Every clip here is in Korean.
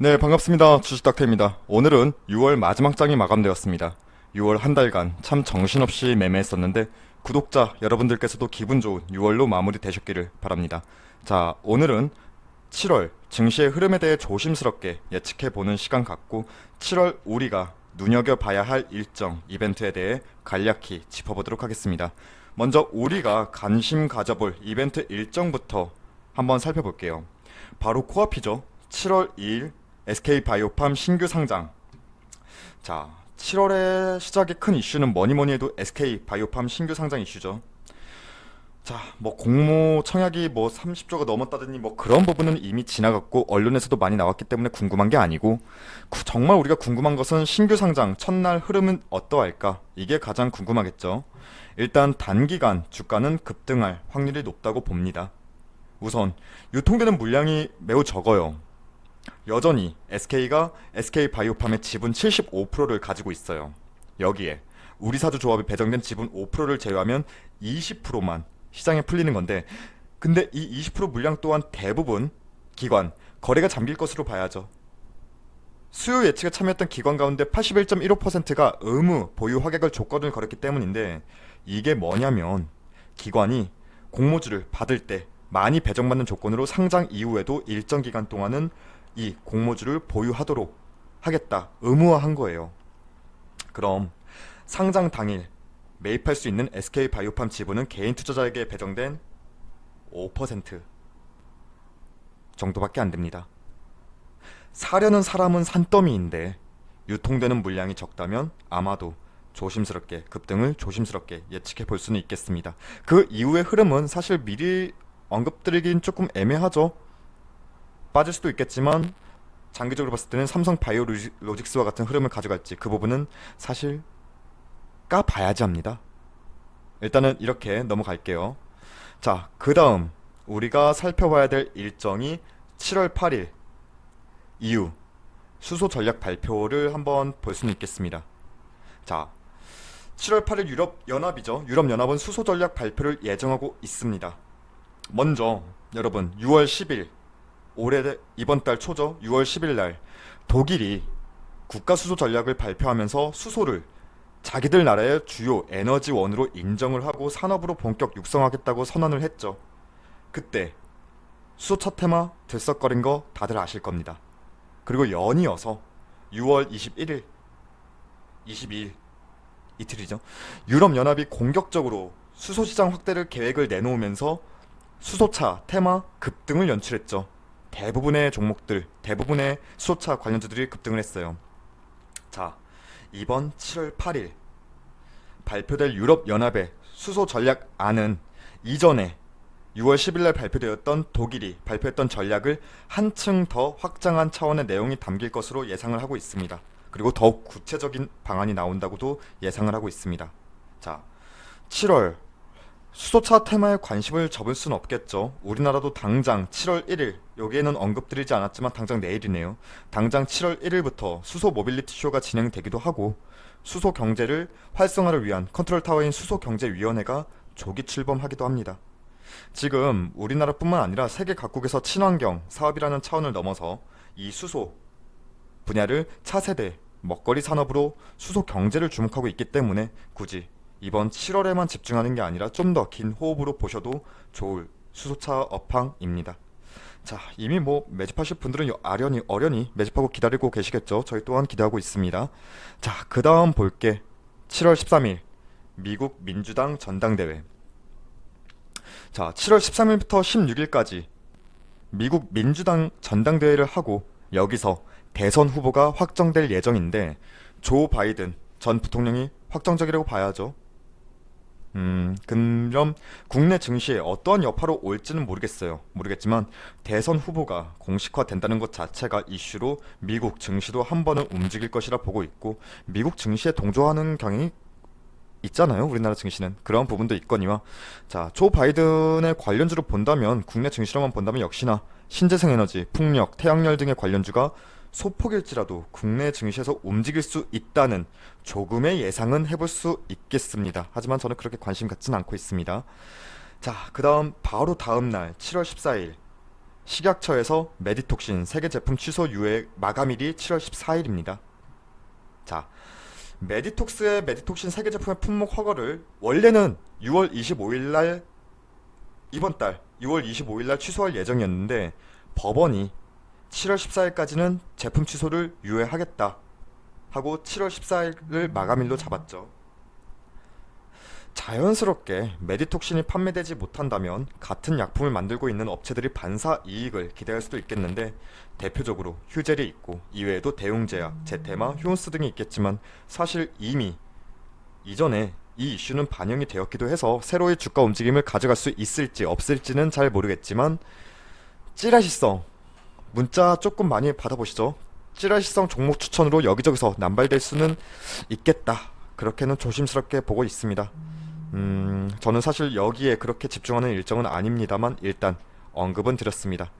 네, 반갑습니다. 주식닥터입니다. 오늘은 6월 마지막 장이 마감되었습니다. 6월 한 달간 참 정신없이 매매했었는데 구독자 여러분들께서도 기분 좋은 6월로 마무리 되셨기를 바랍니다. 자, 오늘은 7월 증시의 흐름에 대해 조심스럽게 예측해 보는 시간 갖고 7월 우리가 눈여겨 봐야 할 일정 이벤트에 대해 간략히 짚어보도록 하겠습니다. 먼저 우리가 관심 가져볼 이벤트 일정부터 한번 살펴볼게요. 바로 코앞이죠. 7월 2일 SK 바이오팜 신규 상장. 자, 7월의 시작의 큰 이슈는 뭐니 뭐니 해도 SK 바이오팜 신규 상장 이슈죠. 자, 뭐 공모 청약이 뭐 30조가 넘었다더니 뭐 그런 부분은 이미 지나갔고 언론에서도 많이 나왔기 때문에 궁금한 게 아니고 구- 정말 우리가 궁금한 것은 신규 상장 첫날 흐름은 어떠할까? 이게 가장 궁금하겠죠. 일단 단기간 주가는 급등할 확률이 높다고 봅니다. 우선 유통되는 물량이 매우 적어요. 여전히 SK가 SK 바이오팜의 지분 75%를 가지고 있어요. 여기에 우리 사주 조합에 배정된 지분 5%를 제외하면 20%만 시장에 풀리는 건데 근데 이 20% 물량 또한 대부분 기관 거래가 잠길 것으로 봐야죠. 수요 예측에 참여했던 기관 가운데 81.15%가 의무 보유 확약을 조건을 걸었기 때문인데 이게 뭐냐면 기관이 공모주를 받을 때 많이 배정받는 조건으로 상장 이후에도 일정 기간 동안은 이 공모주를 보유하도록 하겠다 의무화한 거예요. 그럼 상장 당일 매입할 수 있는 SK 바이오팜 지분은 개인 투자자에게 배정된 5% 정도밖에 안 됩니다. 사려는 사람은 산더미인데 유통되는 물량이 적다면 아마도 조심스럽게 급등을 조심스럽게 예측해 볼 수는 있겠습니다. 그 이후의 흐름은 사실 미리 언급드리긴 조금 애매하죠. 빠질 수도 있겠지만 장기적으로 봤을 때는 삼성 바이오 로직스와 같은 흐름을 가져갈지 그 부분은 사실 까 봐야지 합니다. 일단은 이렇게 넘어갈게요. 자, 그 다음 우리가 살펴봐야 될 일정이 7월 8일 이후 수소 전략 발표를 한번 볼 수는 있겠습니다. 자, 7월 8일 유럽 연합이죠. 유럽 연합은 수소 전략 발표를 예정하고 있습니다. 먼저 여러분 6월 10일 올해 이번 달 초죠. 6월 10일 날 독일이 국가 수소 전략을 발표하면서 수소를 자기들 나라의 주요 에너지원으로 인정을 하고 산업으로 본격 육성하겠다고 선언을 했죠. 그때 수소 첫 테마 들썩거린 거 다들 아실 겁니다. 그리고 연이어서 6월 21일, 22일 이틀이죠. 유럽 연합이 공격적으로 수소 시장 확대를 계획을 내놓으면서 수소차 테마 급등을 연출했죠. 대부분의 종목들, 대부분의 수소차 관련주들이 급등을 했어요. 자, 이번 7월 8일 발표될 유럽 연합의 수소 전략안은 이전에 6월 10일 날 발표되었던 독일이 발표했던 전략을 한층 더 확장한 차원의 내용이 담길 것으로 예상을 하고 있습니다. 그리고 더욱 구체적인 방안이 나온다고도 예상을 하고 있습니다. 자, 7월 수소차 테마에 관심을 접을 수는 없겠죠. 우리나라도 당장 7월 1일 여기에는 언급드리지 않았지만 당장 내일이네요. 당장 7월 1일부터 수소 모빌리티 쇼가 진행되기도 하고 수소 경제를 활성화를 위한 컨트롤 타워인 수소 경제 위원회가 조기 출범하기도 합니다. 지금 우리나라뿐만 아니라 세계 각국에서 친환경 사업이라는 차원을 넘어서 이 수소 분야를 차세대 먹거리 산업으로 수소 경제를 주목하고 있기 때문에 굳이 이번 7월에만 집중하는 게 아니라 좀 더 긴 호흡으로 보셔도 좋을 수소차 업황입니다. 자, 이미 뭐 매집하실 분들은 아련히 어련히 매집하고 기다리고 계시겠죠. 저희 또한 기대하고 있습니다. 자, 그 다음 볼게. 7월 13일 미국 민주당 전당대회. 자, 7월 13일부터 16일까지 미국 민주당 전당대회를 하고 여기서 대선 후보가 확정될 예정인데 조 바이든 전 부통령이 확정적이라고 봐야죠. 음, 그럼 국내 증시에 어떠한 여파로 올지는 모르겠어요. 모르겠지만 대선 후보가 공식화된다는 것 자체가 이슈로 미국 증시도 한 번은 움직일 것이라 보고 있고 미국 증시에 동조하는 경향이 있잖아요. 우리나라 증시는 그런 부분도 있거니와 자, 조 바이든의 관련주로 본다면 국내 증시로만 본다면 역시나 신재생 에너지, 풍력, 태양열 등의 관련주가 소폭일지라도 국내 증시에서 움직일 수 있다는 조금의 예상은 해볼 수 있겠습니다. 하지만 저는 그렇게 관심 갖진 않고 있습니다. 자, 그 다음 바로 다음 날 7월 14일 식약처에서 메디톡신 세계 제품 취소 유예 마감일이 7월 14일입니다. 자, 메디톡스의 메디톡신 세계 제품의 품목 허가를 원래는 6월 25일 날 이번 달 6월 25일 날 취소할 예정이었는데 법원이 7월 14일까지는 제품 취소를 유예하겠다 하고 7월 14일을 마감일로 잡았죠. 자연스럽게 메디톡신이 판매되지 못한다면 같은 약품을 만들고 있는 업체들이 반사 이익을 기대할 수도 있겠는데 대표적으로 휴젤이 있고 이외에도 대웅제약, 제테마, 휴온스 등이 있겠지만 사실 이미 이전에 이 이슈는 반영이 되었기도 해서 새로의 주가 움직임을 가져갈 수 있을지 없을지는 잘 모르겠지만 찌라시성 문자 조금 많이 받아보시죠. 찌라시성 종목 추천으로 여기저기서 남발될 수는 있겠다. 그렇게는 조심스럽게 보고 있습니다. 음, 저는 사실 여기에 그렇게 집중하는 일정은 아닙니다만 일단 언급은 드렸습니다.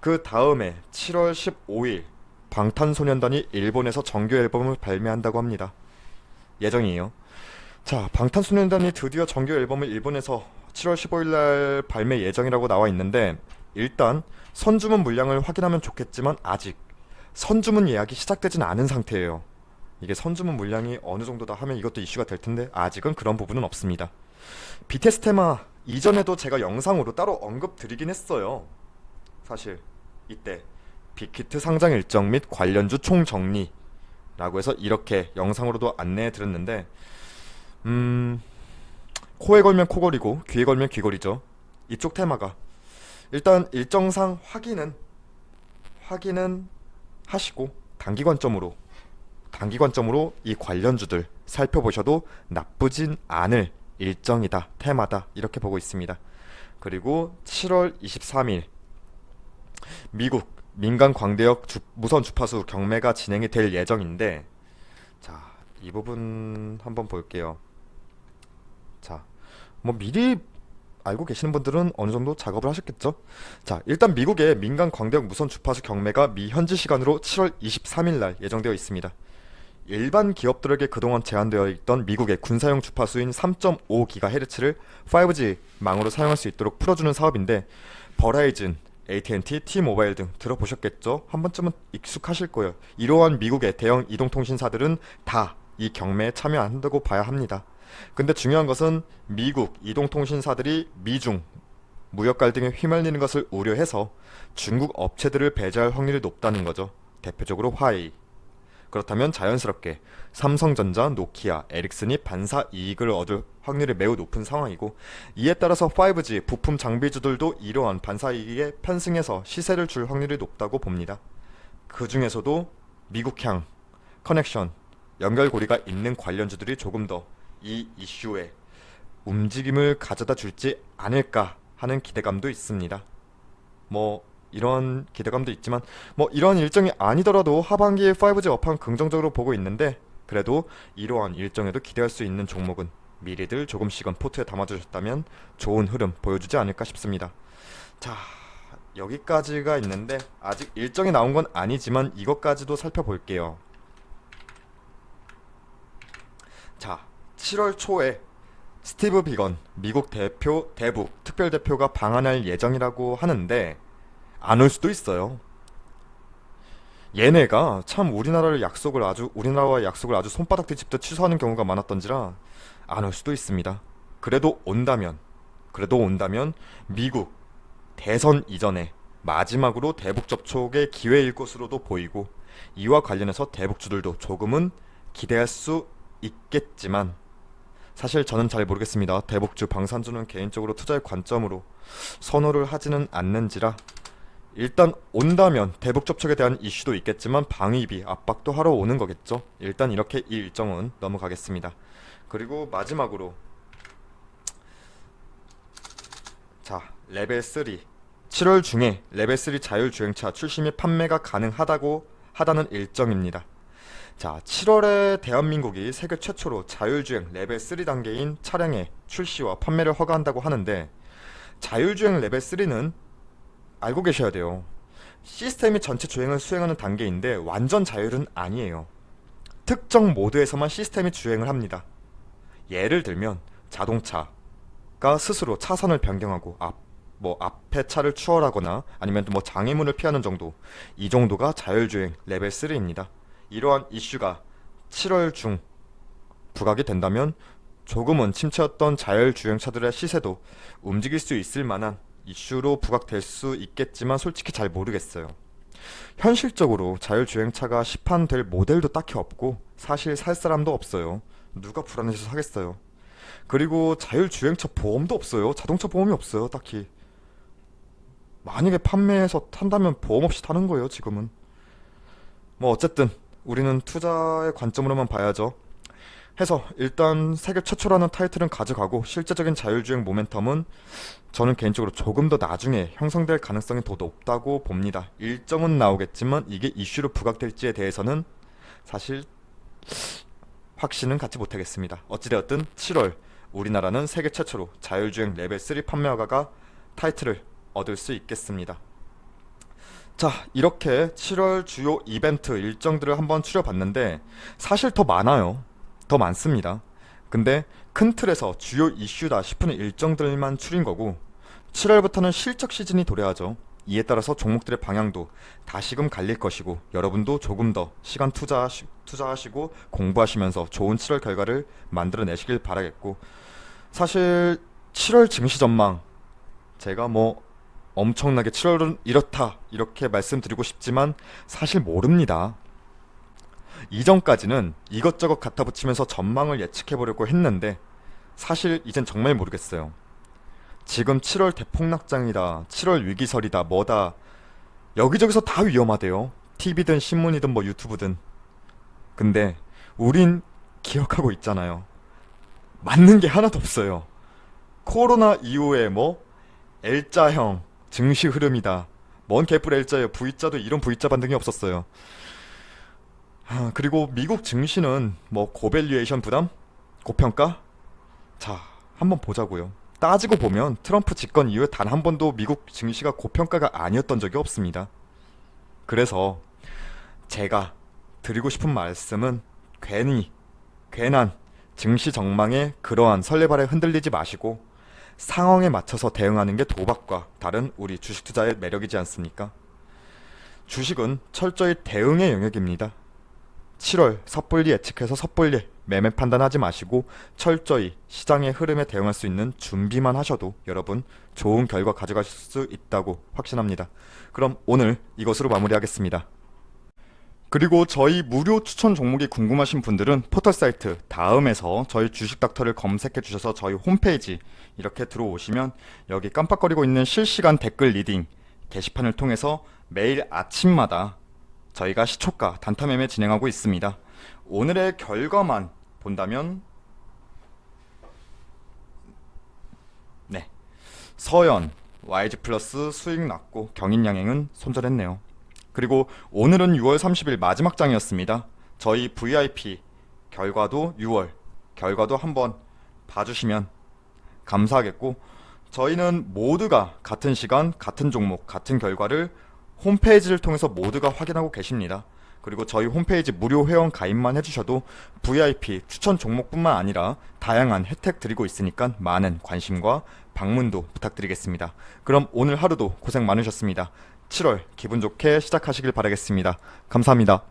그 다음에 7월 15일 방탄소년단이 일본에서 정규 앨범을 발매한다고 합니다. 예정이에요. 자, 방탄소년단이 드디어 정규 앨범을 일본에서 7월 15일 날 발매 예정이라고 나와 있는데 일단 선주문 물량을 확인하면 좋겠지만 아직 선주문 예약이 시작되진 않은 상태예요. 이게 선주문 물량이 어느 정도다 하면 이것도 이슈가 될 텐데 아직은 그런 부분은 없습니다. BTS 테마 이전에도 제가 영상으로 따로 언급 드리긴 했어요. 사실 이때 빅히트 상장 일정 및 관련주 총정리라고 해서 이렇게 영상으로도 안내해 드렸는데 음 코에 걸면 코걸이고 귀에 걸면 귀걸이죠. 이쪽 테마가 일단 일정상 확인은 확인은 하시고 단기 관점으로 단기 관점으로 이 관련주들 살펴보셔도 나쁘진 않을 일정이다 테마다 이렇게 보고 있습니다. 그리고 7월 23일 미국 민간 광대역 주, 무선 주파수 경매가 진행이 될 예정인데 자 이 부분 한번 볼게요. 자 뭐 미리 알고 계시는 분들은 어느 정도 작업을 하셨겠죠? 자, 일단 미국의 민간 광대역 무선 주파수 경매가 미 현지 시간으로 7월 23일 날 예정되어 있습니다. 일반 기업들에게 그동안 제한되어 있던 미국의 군사용 주파수인 3.5GHz를 5G 망으로 사용할 수 있도록 풀어주는 사업인데 버라이즌, AT&T, T-모바일 등 들어보셨겠죠? 한 번쯤은 익숙하실 거예요. 이러한 미국의 대형 이동통신사들은 다 이 경매에 참여한다고 봐야 합니다. 근데 중요한 것은 미국 이동통신사들이 미중 무역 갈등에 휘말리는 것을 우려해서 중국 업체들을 배제할 확률이 높다는 거죠. 대표적으로 화웨이. 그렇다면 자연스럽게 삼성전자, 노키아, 에릭슨이 반사 이익을 얻을 확률이 매우 높은 상황이고 이에 따라서 5G 부품 장비주들도 이러한 반사 이익에 편승해서 시세를 줄 확률이 높다고 봅니다. 그 중에서도 미국향, 커넥션, 연결고리가 있는 관련주들이 조금 더 이 이슈에 움직임을 가져다 줄지 않을까 하는 기대감도 있습니다. 뭐 이런 기대감도 있지만 뭐 이런 일정이 아니더라도 하반기에 5G 업황 긍정적으로 보고 있는데 그래도 이러한 일정에도 기대할 수 있는 종목은 미리들 조금씩은 포트에 담아두셨다면 좋은 흐름 보여주지 않을까 싶습니다. 자 여기까지가 있는데 아직 일정이 나온 건 아니지만 이것까지도 살펴볼게요. 자 7월 초에 스티브 비건 미국 대표 대북 특별 대표가 방한할 예정이라고 하는데 안 올 수도 있어요. 얘네가 참 우리나라를 약속을 아주 우리나라와 약속을 아주 손바닥 뒤집듯 취소하는 경우가 많았던지라 안 올 수도 있습니다. 그래도 온다면 그래도 온다면 미국 대선 이전에 마지막으로 대북 접촉의 기회일 것으로도 보이고 이와 관련해서 대북주들도 조금은 기대할 수 있겠지만 사실 저는 잘 모르겠습니다. 대북주 방산주는 개인적으로 투자의 관점으로 선호를 하지는 않는지라 일단 온다면 대북 접촉에 대한 이슈도 있겠지만 방위비 압박도 하러 오는 거겠죠. 일단 이렇게 이 일정은 넘어가겠습니다. 그리고 마지막으로 자 레벨 3 7월 중에 레벨 3 자율주행차 출시 및 판매가 가능하다고 하다는 일정입니다. 자, 7월에 대한민국이 세계 최초로 자율주행 레벨 3 단계인 차량의 출시와 판매를 허가한다고 하는데 자율주행 레벨 3는 알고 계셔야 돼요. 시스템이 전체 주행을 수행하는 단계인데 완전 자율은 아니에요. 특정 모드에서만 시스템이 주행을 합니다. 예를 들면 자동차가 스스로 차선을 변경하고 앞 뭐 앞에 차를 추월하거나 아니면 뭐 장애물을 피하는 정도 이 정도가 자율주행 레벨 3입니다. 이러한 이슈가 7월 중 부각이 된다면 조금은 침체였던 자율주행차들의 시세도 움직일 수 있을 만한 이슈로 부각될 수 있겠지만 솔직히 잘 모르겠어요. 현실적으로 자율주행차가 시판될 모델도 딱히 없고 사실 살 사람도 없어요. 누가 불안해서 사겠어요. 그리고 자율주행차 보험도 없어요. 자동차 보험이 없어요. 딱히. 만약에 판매해서 탄다면 보험 없이 타는 거예요. 지금은. 뭐 어쨌든 우리는 투자의 관점으로만 봐야죠. 해서 일단 세계 최초라는 타이틀은 가져가고 실제적인 자율주행 모멘텀은 저는 개인적으로 조금 더 나중에 형성될 가능성이 더 높다고 봅니다. 일정은 나오겠지만 이게 이슈로 부각될지에 대해서는 사실 확신은 갖지 못하겠습니다. 어찌되었든 7월 우리나라는 세계 최초로 자율주행 레벨 3 판매 허가가 타이틀을 얻을 수 있겠습니다. 자, 이렇게 7월 주요 이벤트 일정들을 한번 추려봤는데 사실 더 많아요. 더 많습니다. 근데 큰 틀에서 주요 이슈다 싶은 일정들만 추린 거고 7월부터는 실적 시즌이 도래하죠. 이에 따라서 종목들의 방향도 다시금 갈릴 것이고 여러분도 조금 더 시간 투자하시, 투자하시고 공부하시면서 좋은 7월 결과를 만들어내시길 바라겠고 사실 7월 증시 전망 제가 뭐 엄청나게 7월은 이렇다 이렇게 말씀드리고 싶지만 사실 모릅니다. 이전까지는 이것저것 갖다 붙이면서 전망을 예측해 보려고 했는데 사실 이젠 정말 모르겠어요. 지금 7월 대폭락장이다. 7월 위기설이다. 뭐다. 여기저기서 다 위험하대요. TV든 신문이든 뭐 유튜브든. 근데 우린 기억하고 있잖아요. 맞는 게 하나도 없어요. 코로나 이후에 뭐 L자형 증시 흐름이다. 뭔 개뿔 L자예요. V자도 이런 V자 반등이 없었어요. 아, 그리고 미국 증시는 뭐 고밸류에이션 부담? 고평가? 자, 한번 보자고요. 따지고 보면 트럼프 집권 이후에 단 한 번도 미국 증시가 고평가가 아니었던 적이 없습니다. 그래서 제가 드리고 싶은 말씀은 괜히 괜한 증시 전망에 그러한 설레발에 흔들리지 마시고 상황에 맞춰서 대응하는 게 도박과 다른 우리 주식 투자의 매력이지 않습니까? 주식은 철저히 대응의 영역입니다. 7월 섣불리 예측해서 섣불리 매매 판단하지 마시고 철저히 시장의 흐름에 대응할 수 있는 준비만 하셔도 여러분 좋은 결과 가져가실 수 있다고 확신합니다. 그럼 오늘 이것으로 마무리하겠습니다. 그리고 저희 무료 추천 종목이 궁금하신 분들은 포털 사이트 다음에서 저희 주식 닥터를 검색해 주셔서 저희 홈페이지 이렇게 들어오시면 여기 깜빡거리고 있는 실시간 댓글 리딩 게시판을 통해서 매일 아침마다 저희가 시초가 단타 매매 진행하고 있습니다. 오늘의 결과만 본다면 네 서연 YG 플러스 수익 났고 경인 양행은 손절했네요. 그리고 오늘은 6월 30일 마지막 장이었습니다. 저희 VIP 결과도 6월 결과도 한번 봐주시면 감사하겠고 저희는 모두가 같은 시간 같은 종목 같은 결과를 홈페이지를 통해서 모두가 확인하고 계십니다. 그리고 저희 홈페이지 무료 회원 가입만 해주셔도 VIP 추천 종목뿐만 아니라 다양한 혜택 드리고 있으니까 많은 관심과 방문도 부탁드리겠습니다. 그럼 오늘 하루도 고생 많으셨습니다. 7월 기분 좋게 시작하시길 바라겠습니다. 감사합니다.